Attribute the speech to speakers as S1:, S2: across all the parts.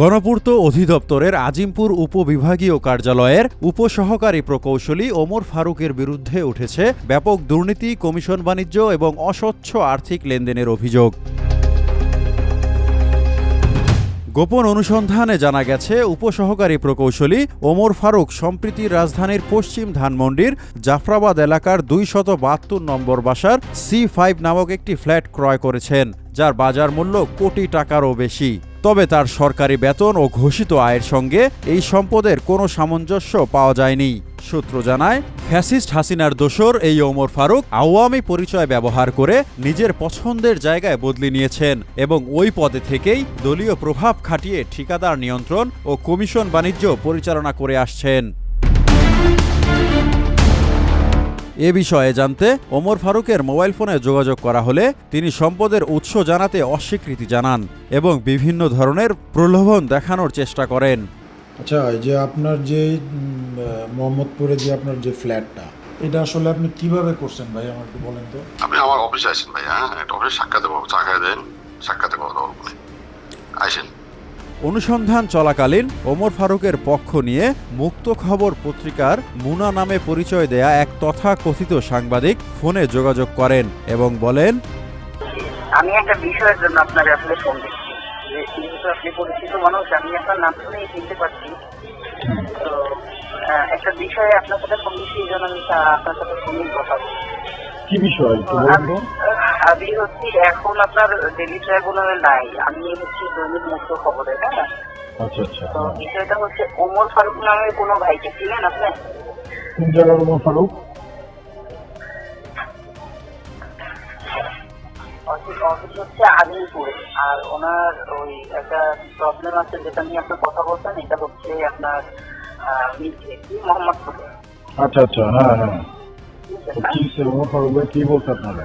S1: গণপূর্ত অধিদপ্তরের আজিমপুর উপবিভাগীয় কার্যালয়ের উপসহকারী প্রকৌশলী ওমর ফারুকের বিরুদ্ধে উঠেছে ব্যাপক দুর্নীতি, কমিশন বাণিজ্য এবং অস্বচ্ছ আর্থিক লেনদেনের অভিযোগ। গোপন অনুসন্ধানে জানা গেছে, উপসহকারী প্রকৌশলী ওমর ফারুক সম্প্রীতির রাজধানীর পশ্চিম ধানমন্ডির জাফরাবাদ এলাকার দুই শত বাহাত্তর নম্বর বাসার সি ফাইভ নামক একটি ফ্ল্যাট ক্রয় করেছেন, যার বাজার মূল্য কোটি টাকারও বেশি। তবে তার সরকারি বেতন ও ঘোষিত আয়ের সঙ্গে এই সম্পদের কোনো সামঞ্জস্য পাওয়া যায়নি। সূত্র জানায়, ফ্যাসিস্ট হাসিনার দোসর এই ওমর ফারুক আওয়ামী পরিচয় ব্যবহার করে নিজের পছন্দের জায়গায় বদলি নিয়েছেন এবং ওই পদে থেকেই দলীয় প্রভাব খাটিয়ে ঠিকাদার নিয়ন্ত্রণ ও কমিশন বাণিজ্য পরিচালনা করে আসছেন। এ বিষয়ে জানতে ওমর ফারুকের মোবাইল ফোনে যোগাযোগ করা হলে তিনি সম্পদের উৎস জানাতে অস্বীকৃতি জানান এবং বিভিন্ন ধরনের প্রলোভন দেখানোর চেষ্টা করেন।
S2: আচ্ছা যে আপনার যে মোহাম্মদপুরে যে আপনার যে ফ্ল্যাটটা এটা আসলে আপনি কীভাবে করছেন ভাই আমাকে বলেন তো?
S3: আপনি আমার অফিসে আসেন ভাই হ্যাঁ একটা অফিসে সাক্ষাৎ দেবো চা খাই দেন সাক্ষাতে কথা বলব
S1: অনুসন্ধান চলাকালীন ওমর ফারুকের পক্ষ নিয়ে মুক্ত খবর পত্রিকার মুনা নামে পরিচয় দেয়া এক তথাকথিত সাংবাদিক ফোনে যোগাযোগ করেন এবং বলেন
S4: আমি একটা বিষয়ের জন্য আপনার আসলে ফোন দিচ্ছি। যেহেতু আপনি পরিচিত মানুষ আমি আপনার নাম শুনেই চিনতে পারছি। তো একটা বিষয়ে আপনার সাথে ফোন দিচ্ছি এই জন্য আমি আপনার সাথে ফোনেই কথা বলছি।
S2: কি বিষয়?
S4: আমি হচ্ছি এখন আপনার ডেলি ট্রাইব্যুনালে নাই। আমি হচ্ছি দৈনিক খবরে হ্যাঁ
S2: আচ্ছা আচ্ছা।
S4: তো
S2: হ্যাঁ।
S4: বিষয়টা হচ্ছে ওমর ফারুক নামে কোনো ভাইকে চিনেন আপনি?
S2: কোন জায়গার ওমর ফারুক।
S4: অফিস অফিস হচ্ছে আজিমপুরে আর ওনার ওই একটা প্রবলেম আছে যেটা নিয়ে আপনি কথা বলছেন এটা হচ্ছে আপনার মোহাম্মদপুরে।
S2: আচ্ছা আচ্ছা হ্যাঁ হ্যাঁ? কি সে ওমর ফারুক ভাই কি বলছে আপনারা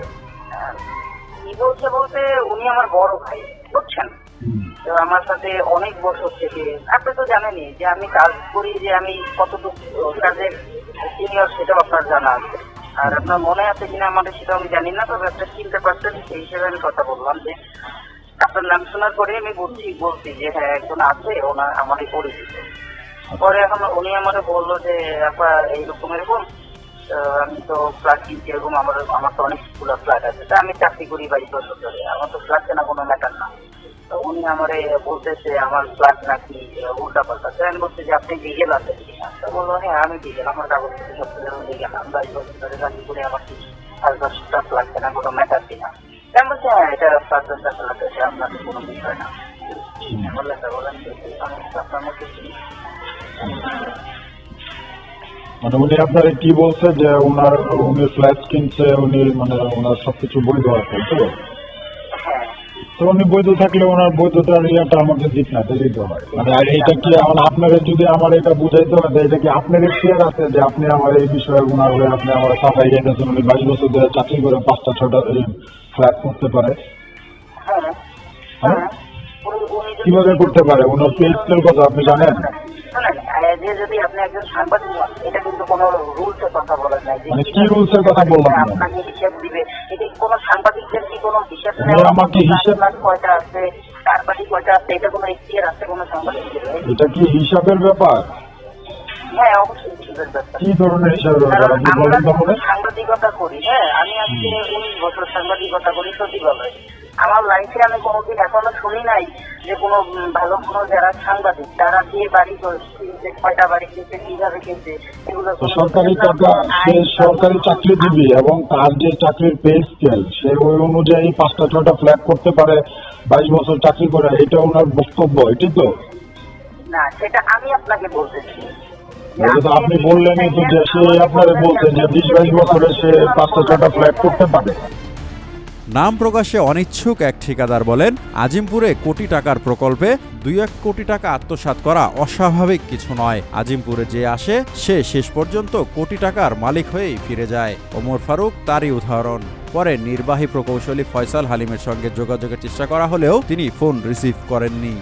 S4: কি বলছে বলতে উনি আমার বড় ভাই বুঝছেন? তো আমার সাথে অনেক বছর থেকে আপনি তো জানেনই যে আমি কাজ করি যে আমি কতটুকু কাজের সিনিয়র সেটাও আপনার জানা আছে। আর আপনার মনে আছে কিনা আমাদের সেটা আমি জানি না তবে একটা চিনতে পারছেন সেই হিসেবে আমি কথা বললাম যে আপনার নাম শোনার পরে আমি বলছি বলছি যে হ্যাঁ একজন আছে ওনার আমারই পরিচিত। পরে এখন উনি আমাকে বলল যে আপনার এইরকম এরকম আমি তো ফ্ল্যাট কিনছি এরকম আমার আমার তো অনেকগুলো ফ্ল্যাট আছে। তা আমি চাকরি করি বাইশ বছর ধরে আমার তো ফ্ল্যাট কেনা কোনো ম্যাটার না। তো উনি আমারে বলতেছে আমার ফ্ল্যাট নাকি উল্টা পাল্টা তো আমি বলছি যে আপনি লিগেল আছেন কিনা? তো বলল হ্যাঁ আমি লিগেল আমার কাগজ সব কিছু লিগেল আমি বাইশ বছর ধরে চাকরি করি আমার কি আর দশটা ফ্ল্যাট কেনা কোনো ম্যাটার কিনা? আমি বলছি হ্যাঁ এটা ফ্ল্যাট দশটা ফ্ল্যাট আছে আপনার কোনো বিষয় না। বললেন বলেন তো, আপনার মধ্যে?
S2: মানে উনি আপনার কি বলছে যে ওনার উনি ফ্ল্যাট কিনছে উনি মানে ওনার সবকিছু বৈধ আছে তো?
S4: হ্যাঁ।
S2: তো উনি বৈধ থাকলে ওনার বৈধতার ইয়েটা আমাদের দিক না দিতে হয়। মানে এটা কি এখন আপনারা যদি আমার এটা বুঝাইতে হয় এটা কি আপনার শেয়ার আছে যে আপনি আমার এই বিষয়ে ওনার হয়ে আপনি আমার সাফাই গেছেন উনি বাইশ বছর ধরে চাকরি করে পাঁচটা ছটা ফ্ল্যাট করতে পারে?
S4: হ্যাঁ।
S2: হ্যাঁ?
S4: হ্যাঁ।
S2: কীভাবে করতে পারে? ওনার পে স্কেল কথা আপনি জানেন?
S4: যদি আপনি একজন সাংবাদিক এটা কোনো রুলসের কথা বলেন নাই
S2: মানে কি rules কথা বললাম?
S4: আপনাকে হিসেব দিবে। এটা কোনো সাংবাদিকদের কি কোনো হিসেব
S2: উনি আমাকে হিসেব-
S4: কয়টা আছে? কার বাড়ি কয়টা আছে? এটা কোনো এখতিয়ার আছে কোনো সাংবাদিকদের?
S2: এটা কি হিসাবের ব্যাপার?
S4: হ্যাঁ অবশ্যই হিসেবের ব্যাপার।
S2: কি ধরনের হিসাবের ব্যাপার? আপনি
S4: আমরা
S2: বলেন তাহলে
S4: সাংবাদিকতা করি হ্যাঁ? আমি আজকে উনিশ বছর সাংবাদিকতা করি সচিবালয়ে। আমার লাইফে আমি কোনোদিন এখনও শুনি নাই যে কোনো ভালো কোনো যারা সাংবাদিক তারা যে বাড়ি করে- কিনছে কয়টা বাড়ি কিনছে কীভাবে কিনছে এগুলো
S2: সরকারি টাকা সে সরকারি চাকরিজীবী এবং তার যে চাকরির পে স্কেল সে ওই অনুযায়ী পাঁচটা ছটা ফ্ল্যাট করতে পারে বাইশ বছর চাকরি করে এটা ওনার বক্তব্য এটি তো?
S4: না সেটা আমি আপনাকে বলতেছি।
S2: আপনি বললেনই তো যে সে আপনারে বলছেন যে বিশ বাইশ বছরে সে পাঁচটা ছটা ফ্ল্যাট করতে পারে।
S1: নাম প্রকাশে অনিচ্ছুক এক ঠিকাদার বলেন, আজিমপুরে কোটি টাকার প্রকল্পে দুই এক কোটি টাকা আত্মসাত করা অস্বাভাবিক কিছু নয়। আজিমপুরে যে আসে, সে শেষ পর্যন্ত কোটি টাকার মালিক হয়েই ফিরে যায়। ওমর ফারুক, তারই উদাহরণ। পরে নির্বাহী প্রকৌশলী ফয়সাল হালিমের সঙ্গে যোগাযোগের চেষ্টা করা হলেও তিনি ফোন রিসিভ করেননি।